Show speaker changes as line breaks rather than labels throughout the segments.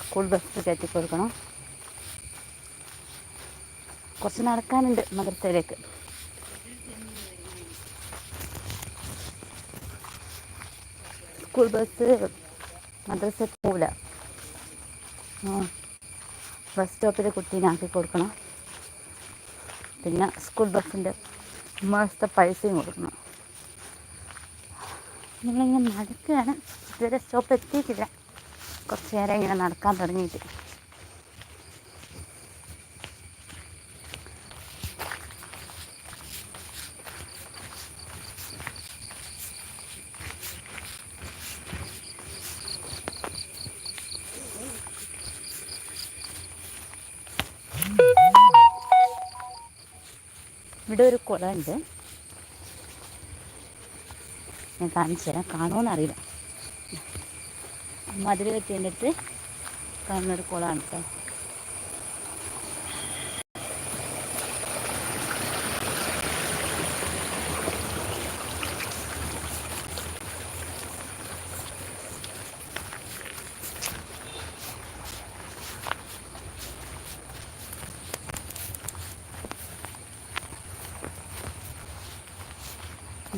School bus കയറ്റി കൊടുക്കണം. കുറച്ച് നടക്കാനുണ്ട് മദ്രസയിലേക്ക് സ്കൂൾ ബസ് മദ്രസ പോവില്ല. ബസ് സ്റ്റോപ്പിൽ കുട്ടീനെ ആക്കി കൊടുക്കണം. പിന്നെ സ്കൂൾ ബസ്സിന്റെ മാസത്തെ പൈസയും കൊടുക്കണം. നിങ്ങളിങ്ങനെ നടക്കുകയാണ്. ഇതുവരെ സ്റ്റോപ്പ് എത്തിയിട്ടില്ല. കുറച്ച് നേരം ഇങ്ങനെ നടക്കാൻ തുടങ്ങിയിട്ട്. ഇവിടെ ഒരു കുളമുണ്ട് ഞാൻ കാണിച്ചു തരാം മതിൽ കെട്ടിയതിന്റെ അടുത്ത് കാണുന്നൊരു കുളമാണ് കേട്ടോ.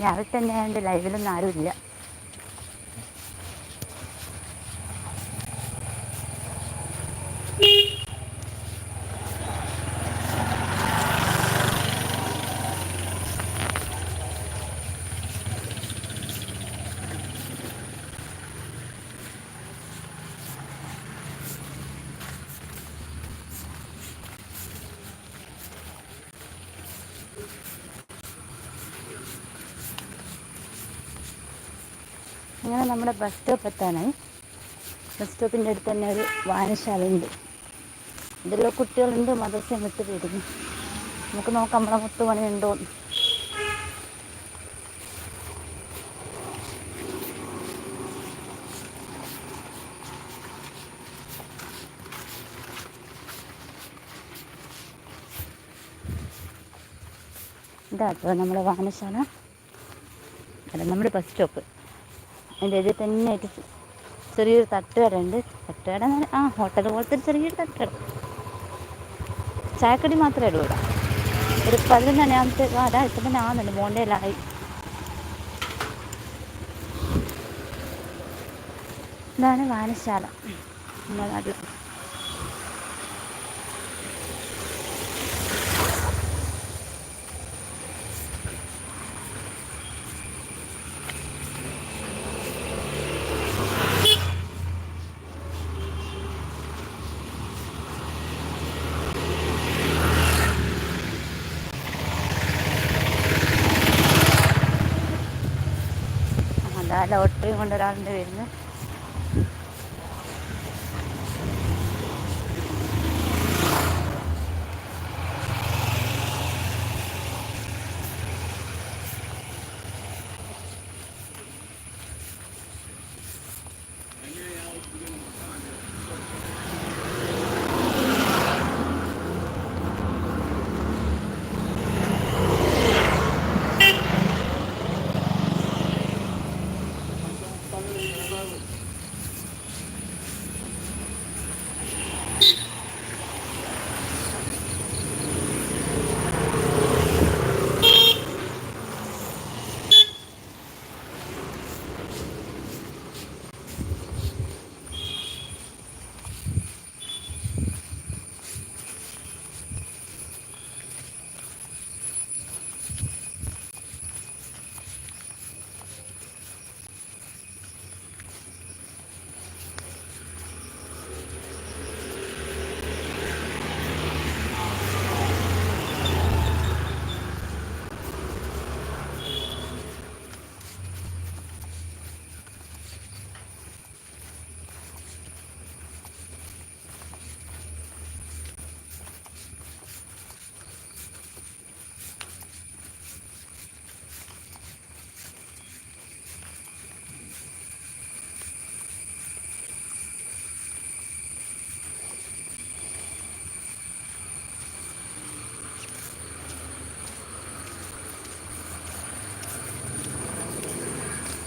രാവിലെ തന്നെ എന്റെ ലൈവിലൊന്നും ആരുമില്ല അങ്ങനെ നമ്മുടെ ബസ് സ്റ്റോപ്പ് എത്താനായി ബസ് സ്റ്റോപ്പിന്റെ അടുത്ത് തന്നെ ഒരു വായനശാലയുണ്ട്. ഇതിലുള്ള കുട്ടികളുണ്ട് മദ്രസയും വിട്ട് വരുന്നു. നമുക്ക് നോക്കാം നമ്മളെ മുത്തുമണി ഉണ്ടോ ഇതാ അപ്പോൾ നമ്മുടെ വായനശാല. അല്ല നമ്മുടെ ബസ് സ്റ്റോപ്പ് അതിന്റെ ഇതിൽ തന്നെ ആയിട്ട് ചെറിയൊരു തട്ടുകട ഉണ്ട്. തട്ടുകട ആ ഹോട്ടൽ പോലത്തെ ഒരു ചെറിയൊരു തട്ടുകട. ചായക്കടി മാത്രമേ ഉള്ളൂ ഇവിടെ. ഒരു പതിനൊന്ന് മണിയാകുമ്പത്തെ അതാ ഇപ്പം തന്നെ ആകുന്നുണ്ട് മോണ്ടയിലായി ഇതാണ് വായനശാല. നമ്മുടെ നാട്ടിൽ അതാ ലോട്ടറി കൊണ്ട് വരുന്നത്.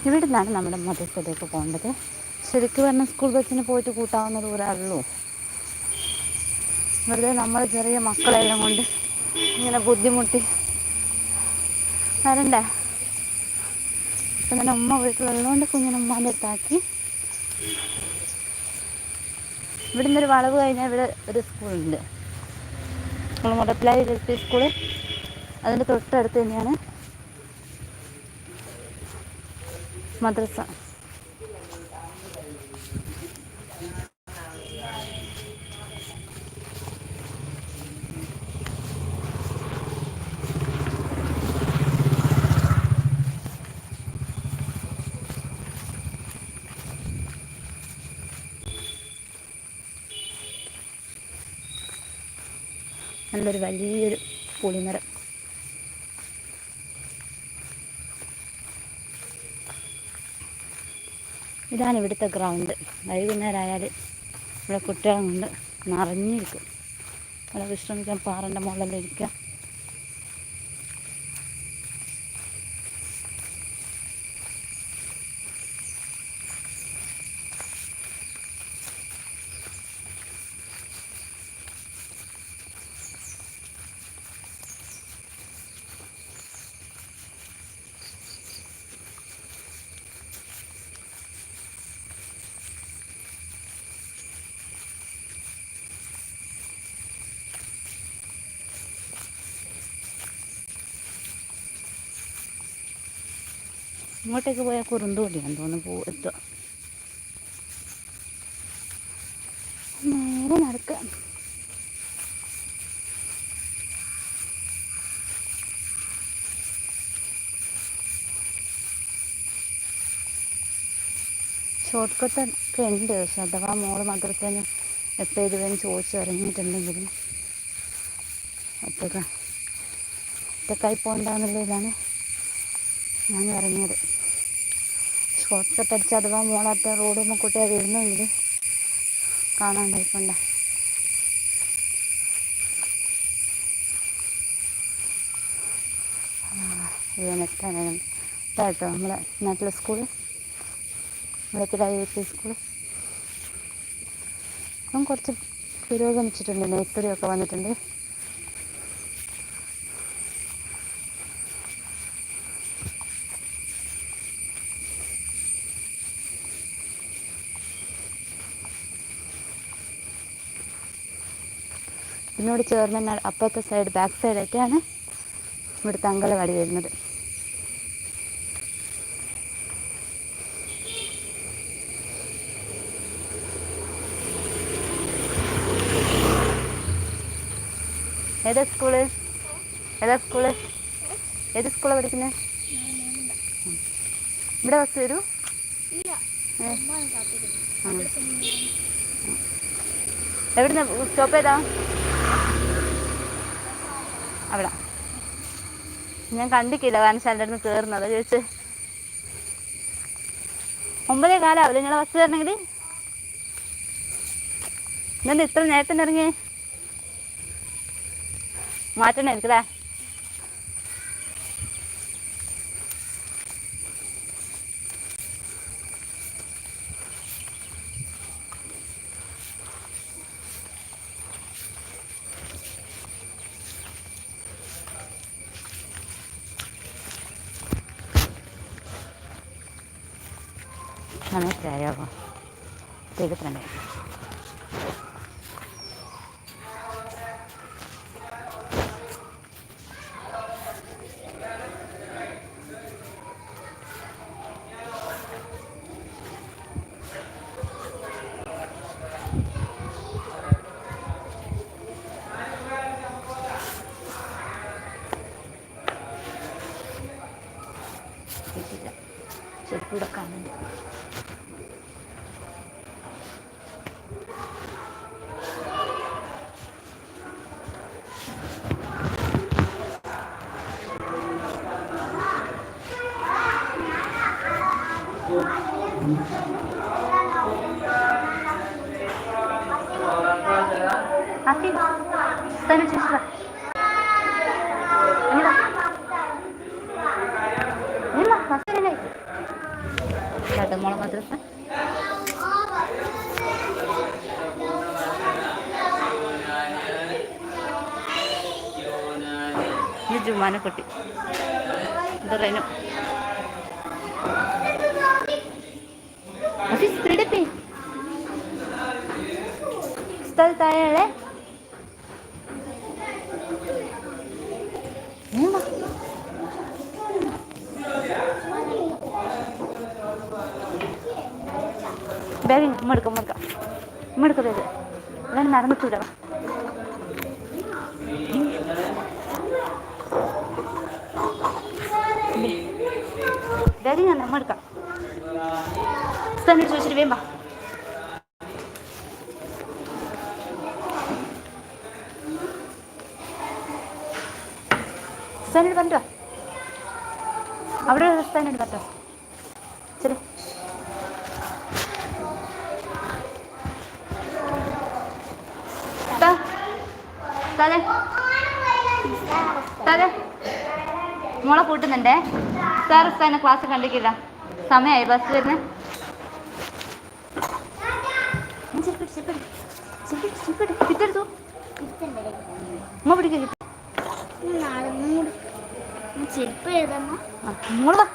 ഇവിടെ നിന്നാണ് നമ്മുടെ മധുരത്തിലേക്ക് പോകേണ്ടത്. ശരിക്കും പറഞ്ഞാൽ സ്കൂൾ ബസ്സിന് പോയിട്ട് കൂട്ടാവുന്ന ദൂരമുള്ളൂ വെറുതെ നമ്മൾ ചെറിയ മക്കളെല്ലാം കൊണ്ട് ഇങ്ങനെ ബുദ്ധിമുട്ടി. വരണ്ട? അപ്പം തന്നെ ഉമ്മ വീട്ടിലുള്ളതുകൊണ്ട് കുഞ്ഞിനെ ഉമ്മാന്റെ അടുത്താക്കി ഇവിടെ നിന്നൊരു വളവ് കഴിഞ്ഞാൽ ഇവിടെ ഒരു സ്കൂളുണ്ട് നമ്മൾ മുടപ്പിലായി എൽ സ്കൂൾ അതിന്റെ തൊട്ടടുത്ത് തന്നെയാണ്. മദ്രസ. നല്ലൊരു വലിയൊരു പുളിമരം ഇതാണ് ഇവിടുത്തെ ഗ്രൗണ്ട് വൈകുന്നേരം ആയാൽ ഇവിടെ കുട്ടികളും കൊണ്ട് നിറഞ്ഞിരിക്കും. അവിടെ വിശ്രമിക്കാൻ പാറന്റെ മുകളിലെല്ലാം ഇങ്ങോട്ടേക്ക് പോയാൽ കുറുന്തോടിയാന്ന് തോന്നുന്നു പോ എത്തുക നേരെ നടക്കുക ഷോർട്ട് കട്ട് ഒക്കെ ഉണ്ട് പക്ഷെ അഥവാ മോൾ മാത്രത്തേന് എപ്പോൾ ഇതുവരെ ചോദിച്ചു ഇറങ്ങിയിട്ടുണ്ടെങ്കിലും ഒറ്റക്ക ഒറ്റക്കായി പോകണ്ടെന്നുള്ളതിലാണ് ഞാൻ ഇറങ്ങിയത്. ഷോർട്ട് കട്ട് അടിച്ച് അഥവാ മോളാത്ത റോഡ് മുക്കൂട്ടിയാ വരുന്നെങ്കിൽ കാണാണ്ടായിക്കൊണ്ട ഇവനെത്താനും ഇതാട്ടോ നമ്മളെ നാട്ടിലെ സ്കൂൾ? വിളക്കിലായി യു പി സ്കൂൾ? അപ്പം കുറച്ച് പുരോഗമിച്ചിട്ടുണ്ട് നെയ്ത്തടിയൊക്കെ വന്നിട്ടുണ്ട്. ഇതിനോട് ചേർന്ന് തന്നെ അപ്പുറത്തെ സൈഡ് ബാക്ക് സൈഡായിട്ടാണ് ഇവിടുത്തെ അങ്കലവാടി വരുന്നത്. ഏതാ സ്കൂൾ ഏതാ സ്കൂൾ ഏത് സ്കൂളാണ് പഠിക്കുന്നത് ഇവിടെ ബസ് വരൂ? എവിടുന്ന? സ്റ്റോപ്പ് ചെയ്താ അവിടെ. ഞാൻ കണ്ടിട്ടില്ല കാരണം എന്റെ അടുത്ത് കയറുന്നത് ചോദിച്ച് ഒമ്പതേ കാലാവില്ല നിങ്ങളെ ബസ് കയറണമെങ്കിൽ ഇന്നെന്താ ഇത്ര നേരത്തെ ഇറങ്ങി മാറ്റണേ മാറ്റണായിരിക്കല്ലേ സംസ്ഥാന ശിക്ഷ കടുമുള മദ്രസ. ഇത് ജുമാനെ കുട്ടി. ഇത് റെനു ഹഫീസ് സ്ത്രീയുടെ സ്ഥലത്തായ അതാണ് നടന്നിട്ടില്ല ബാഗ് ഞാൻ എടുക്കാം. സ്ഥലം ചോദിച്ചിട്ട് വേമ്പാ സ്ഥലം പറഞ്ഞോ അവിടെ ഒരു സ്ഥലം തലേ മോളെ കൂട്ടുന്നുണ്ടേ? സാർ സാറിന് ക്ലാസ് കണ്ടിട്ടില്ല. സമയമായി ബസ് വരുന്നത് കിട്ടെടുത്തു ഉമ്മ പിടിക്കുക
ചെരുപ്പ് ഏതമ്മ
മോൾ വാ.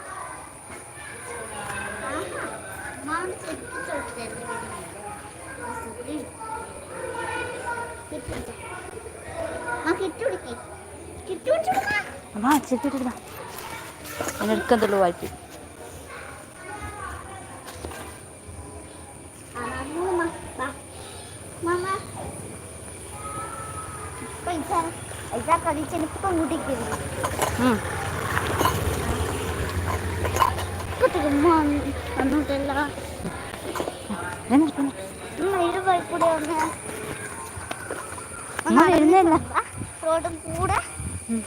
ഇരു കൂടെ ഒന്ന്
അമ്മ വരുന്നില്ല
റോഡും കൂടെ
ഉം.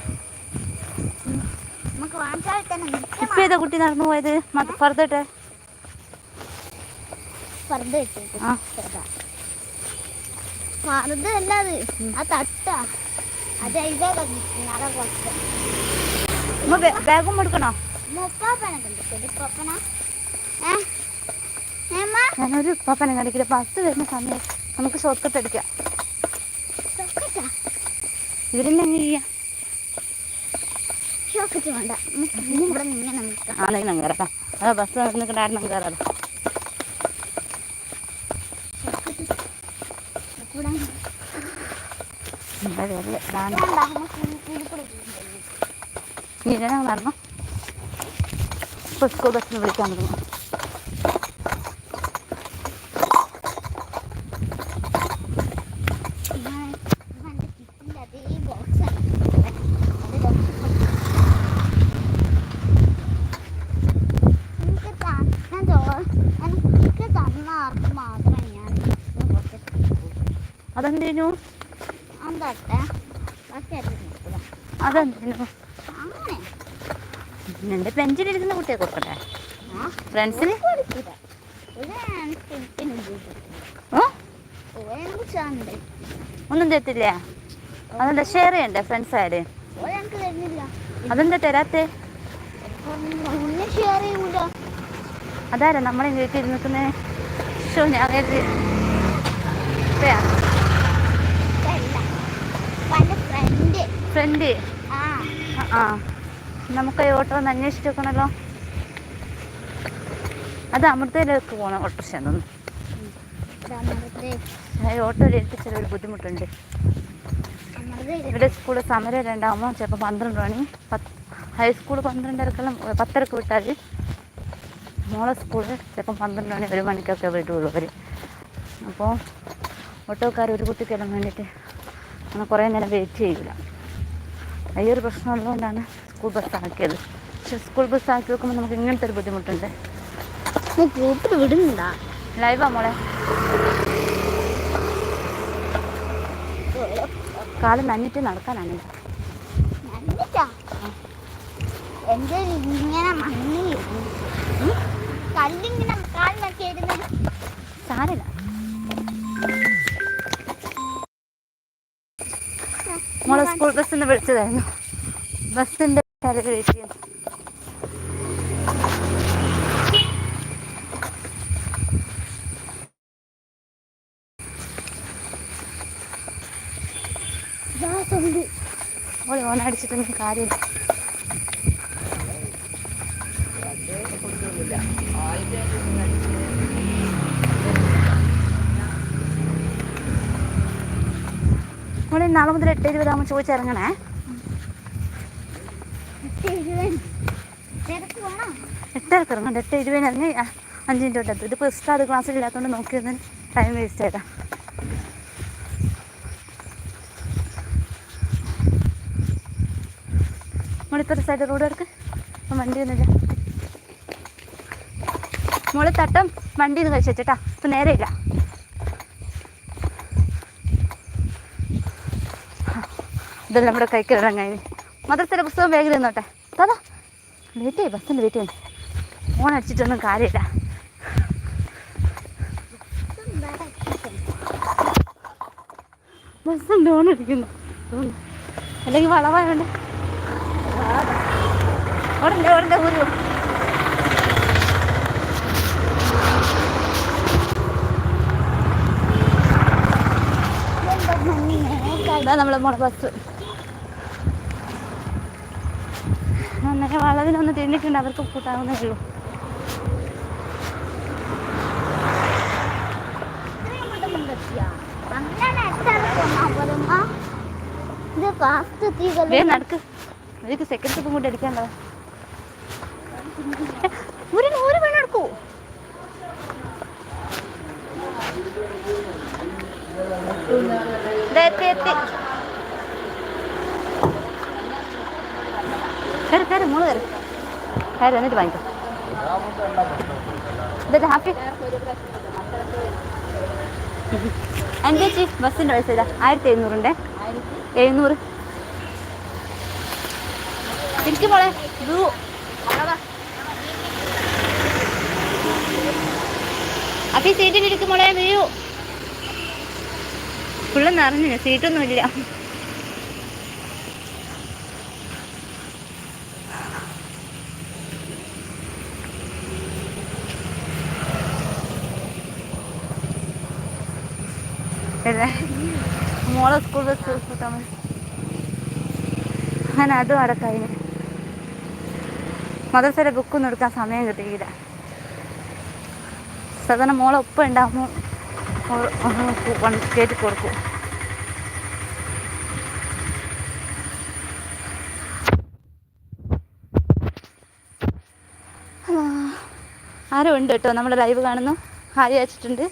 നമുക്ക് വാങ്ങിച്ചാൽ തന്നെ
ഇപ്പൊ ഏതാ കുട്ടി നടന്നു പോയത്? ഫർദട്ടെ ആ.
പർദ്ദ അല്ലാത് ആ തട്ടാ. അത്
ബാഗും എടുക്കണോ? ഞാനൊരു പപ്പനെ കണ്ടിക്കില്ല ബസ് വരുന്ന സമയം നമുക്ക് ഷോർട്ട് കട്ട് അടിക്കാം ചെയ്യാം?
ചോക്കറ്റ് വേണ്ട. നമുക്ക് ഇവിടെ നിന്ന് ഇങ്ങനെ നിൽക്കാം.
ആണെങ്കിൽ അങ്ങ് കയറാം അതാ ബസ് നിൽക്കണ്ടായിരുന്നു അങ്ങ് കയറാം ഇപ്പോൾ സ്കൂൾ ബസ്സിന് വിളിക്കാൻ തുടങ്ങും
ഞാൻ ഇവന്റെ കിറ്റിന്റെ അതേ ബോക്സാണ് അത് എനിക്ക് ത- ഞാൻ ചോ- എനിക്ക് തന്ന ആർക്ക് മാത്രമേ ഞാൻ ഇത് കൊടുത്തിട്ടുള്ളൂ.
അതെന്തേനു
എന്താട്ടെ ബാക്കി ആരും കൊടുക്കില്ല.
അതെന്തേനു എന്റെ ബെഞ്ചിലിരിക്കുന്ന കുട്ടിയെ കൊടുക്കട്ടെ? ഫ്രണ്ട്സിന് ഒന്നും തരത്തില്ല അതെന്താ ഷെയർ ചെയ്യണ്ടേ ഫ്രണ്ട്സ് ആര്? അതെന്താ തരാത്തെ? അതാരാ നമ്മളെ വീട്ടിൽ നിൽക്കുന്നേ? ഞാൻ
ഫ്രണ്ട്. ആ.
നമുക്ക് ഈ ഓട്ടോ ഒന്ന് അന്വേഷിച്ച് നോക്കണല്ലോ അത് അമൃതയിലേക്ക് പോകണം ഓട്ടോറിക്ഷ തോന്നുന്നു ഓട്ടോ ഓട്ടോയിൽ എത്തിച്ചാൽ ഒരു ബുദ്ധിമുട്ടുണ്ട്. ഇവിടെ സ്കൂൾ സമരം രണ്ടാകുമ്പോൾ ചിലപ്പോൾ പന്ത്രണ്ട് മണി പത്ത് ഹൈസ്കൂൾ പന്ത്രണ്ടരക്കെല്ലാം പത്തരക്ക് വിട്ടാൽ മോളെ സ്കൂളിൽ ചിലപ്പം പന്ത്രണ്ട് മണി ഒരു മണിക്കൊക്കെ വിടുള്ളൂ അവർ അപ്പോൾ ഓട്ടോക്കാർ ഒരു കുട്ടിക്കെല്ലാം വേണ്ടിയിട്ട് അങ്ങനെ കുറേ നേരം വെയിറ്റ് ചെയ്യില്ല ഈ ഒരു പ്രശ്നം ഉള്ളതുകൊണ്ടാണ് സ്കൂൾ ബസ് ആക്കിയത്. പക്ഷെ സ്കൂൾ ബസ് ആക്കി വെക്കുമ്പോൾ നമുക്ക് ഇങ്ങനത്തെ ഒരു ബുദ്ധിമുട്ടുണ്ട്.
വിടുന്നില്ല വിടുന്നുണ്ടാ?
ലൈവാ മോളെ? കാൽ നന്നിട്ട് നടക്കാനാണ്.
നന്നിട്ടാ എന്റെ ഇങ്ങനെ മണ്ണി കല്ലിങ്ങനെ കാലിലൊക്കെ ഇരുന്നത്
സാരില്ല മോളെ സ്കൂൾ ബസ്സിൽ നിന്ന് വിളിച്ചതായിരുന്നു. ബസ്സിന്റെ കാര്യം ഓൺ അടിച്ചിട്ടൊന്നും കാര്യമില്ല. നാളെ മുതൽ എട്ട് ഇരുപതാകുമ്പോൾ ചോദിച്ചിറങ്ങണേ എട്ടരക്ക് ഇറങ്ങണ്ട എട്ട് ഇരുപതിന് ഇറങ്ങി അഞ്ച് മിനിറ്റ് തൊട്ട് എത്തും. ഇതിപ്പോൾ ഉസ്താദ് ക്ലാസ്സിലില്ലാത്തതുകൊണ്ട് നോക്കിയിരുന്ന ടൈം വേസ്റ്റ് ആയതാ മോളിപ്പോൾ സൈഡ് റോഡ് എടുക്ക് അപ്പം വണ്ടി ഒന്നുമില്ല. മോൾ തട്ടം വണ്ടി ഒന്ന് കഴിച്ചു വെച്ചേട്ടാ. ഇപ്പം നേരെ ഇല്ല. ഇതെല്ലാം നമ്മുടെ കൈക്ക് കഴിഞ്ഞ് മദ്രസയിലെ പുസ്തകം വേഗം നിന്നോട്ടെ താതാ വെയിറ്റ് ചെയ്യും ബസ്സിന്റെ വെയിറ്റ് ചെയ്യുന്നു ഫോൺ അടിച്ചിട്ടൊന്നും കാര്യമില്ല. ബസ് ലോൺ അടിക്കുന്നു. അല്ലെങ്കിൽ വളവായോണ്ട്. ഓടണ്ടേ ഓടണ്ടേ ഇതാ നമ്മളെ മോളെ ബസ് അങ്ങനെ വളവിനൊന്ന് തിരിഞ്ഞിട്ടുണ്ട് അവർക്ക് കൂട്ടാവുന്നേ ഉള്ളൂ. നടക്ക്. അവർക്ക് സെക്കൻഡ് സ്റ്റെപ്പും കൂടി അടിക്കാണ്ടോ കയറി കയറി മോൾ കയറി കയറി എന്നിട്ട് വാങ്ങിക്കോ. ഇതല്ലേ ഹാപ്പി? എന്റെ ചേച്ചി? ബസ്സിന്റെ പൈസ ഇതാ. ആയിരത്തി എഴുന്നൂറുണ്ടേ എഴുന്നൂറ്. ഇരിക്കും മോളെ. ഈ സീറ്റിൽ ഇരിക്കും മോളെ വീഴൂ. ഫുള്ള് നിറഞ്ഞു സീറ്റൊന്നും മോളെ സ്കൂൾ ബസ് കൂട്ടാൻ അങ്ങനെ അതും അവിടെ കഴിഞ്ഞു. മദ്രസയിലെ ബുക്കൊന്നും എടുക്കാൻ സമയം കിട്ടിയില്ല. സാധാരണ മോളെ ഒപ്പം ഉണ്ടാകുമ്പോൾ കയറ്റി കൊടുക്കും. ആരും ഉണ്ട് കേട്ടോ നമ്മുടെ ലൈവ് കാണുന്നു. ഹായ് അയച്ചിട്ടുണ്ട്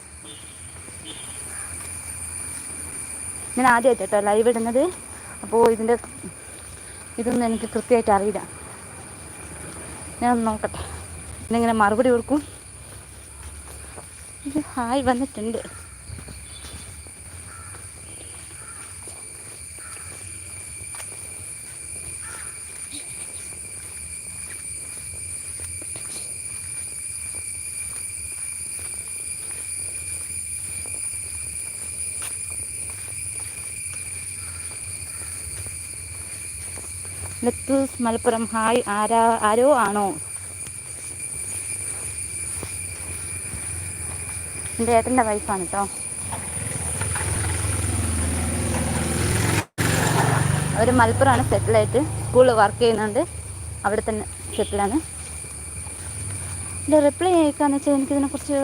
ഞാൻ ആദ്യമായിട്ട് കേട്ടോ ലൈവ് ഇടുന്നത്. അപ്പോൾ ഇതിന്റെ ഇതൊന്നും എനിക്ക് കൃത്യമായിട്ട് അറിയില്ല. ഞാൻ നോക്കട്ടെ. ഇന്നിങ്ങനെ മറുപടി കൊടുക്കും? ഹായ് വന്നിട്ടുണ്ട്. ലത്തൂസ് മലപ്പുറം ഹായ് ആരാ ആരോ ആണോ? എന്റെ ഏട്ടന്റെ വൈഫാണ് കേട്ടോ അവർ മലപ്പുറമാണ് സെറ്റിലായിട്ട് സ്കൂളിൽ വർക്ക് ചെയ്യുന്നുണ്ട്. അവിടെ തന്നെ സെറ്റിലാണ്. എന്റെ റിപ്ലൈ അയക്കാന്ന് വെച്ചാൽ എനിക്കിതിനെക്കുറിച്ച്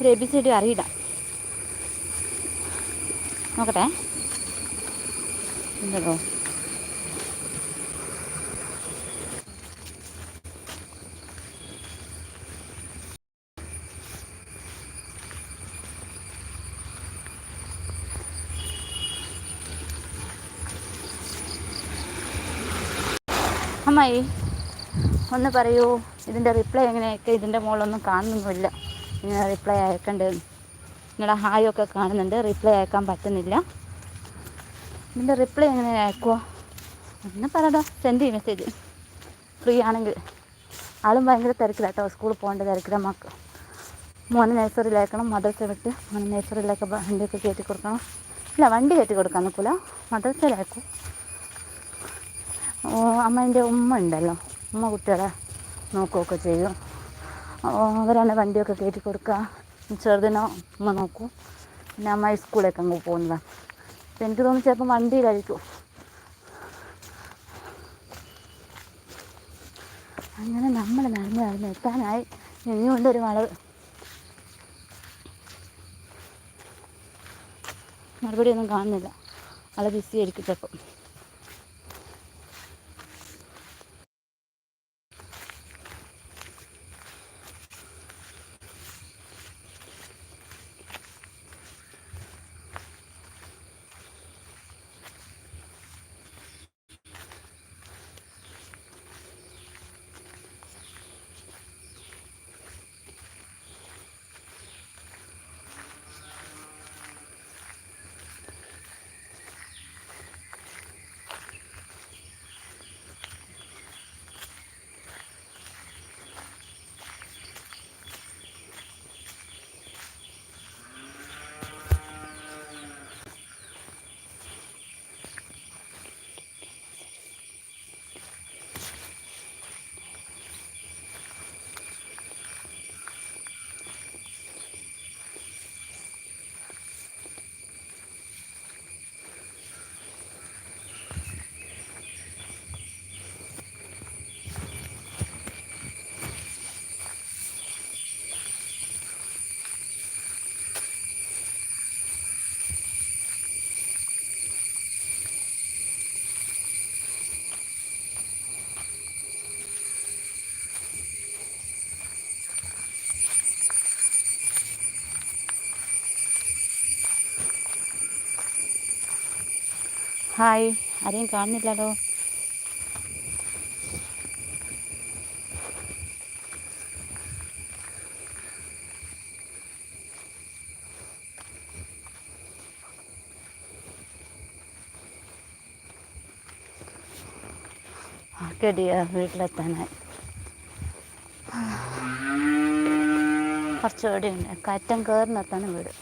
ഒരു എ ബി സി ഡി അറിയില്ല. നോക്കട്ടെ. ഉണ്ടല്ലോ അമ്മായി ഒന്ന് പറയൂ ഇതിന്റെ റിപ്ലൈ എങ്ങനെയൊക്കെ? ഇതിന്റെ മുകളിലൊന്നും കാണുന്നൊന്നുമില്ല ഇങ്ങനെ റിപ്ലൈ അയക്കേണ്ടത് നിങ്ങളുടെ ഹായ് ഒക്കെ കാണുന്നുണ്ട്. റിപ്ലൈ അയക്കാൻ പറ്റുന്നില്ല. ഇതിന്റെ റിപ്ലൈ എങ്ങനെ അയക്കുമോ ഒന്ന് പറടാ സെൻഡ് ചെയ്യും മെസ്സേജ് ഫ്രീ ആണെങ്കിൽ. ആളും ഭയങ്കര തിരക്കിലാട്ടോ. സ്കൂളിൽ പോകേണ്ട തിരക്കില മക്കൾ മോനെ നേഴ്സറിയിലേക്കണം മദ്രസ വിട്ട്. മോനെ നേഴ്സറിയിലേക്ക് വണ്ടിയൊക്കെ കയറ്റി കൊടുക്കണം. ഇല്ല വണ്ടി കയറ്റി കൊടുക്കാൻ നിൽക്കില്ല മദ്രസയിലാക്കും ഓ അമ്മേന്റെ ഉമ്മ ഉണ്ടല്ലോ. ഉമ്മ കുട്ടികളെ നോക്കുകയൊക്കെ ചെയ്യും. അവരാണ് വണ്ടിയൊക്കെ കയറ്റി കൊടുക്കുക. ചെറുതിനോ ഉമ്മ നോക്കും. പിന്നെ അമ്മ സ്കൂളിലേക്ക് അങ്ങ് പോകുന്നതാണ് അപ്പം എനിക്ക് തോന്നുന്നു ചിലപ്പം വണ്ടിയിലായിരിക്കും. അങ്ങനെ നമ്മൾ നടന്ന് നടന്ന് എത്താനായി. ഇനിയുണ്ടൊരു വളവ്. മറുപടിയൊന്നും കാണുന്നില്ല. വളരെ ബിസി ആയിരിക്കും ചിലപ്പം. ഹായ്. ആരെയും കാണുന്നില്ലല്ലോ. ഓക്കെടിയ വീട്ടിലെത്താനായി. കുറച്ചുകൂടി ഉണ്ട് കയറ്റം കയറിനെത്താനും വീട്.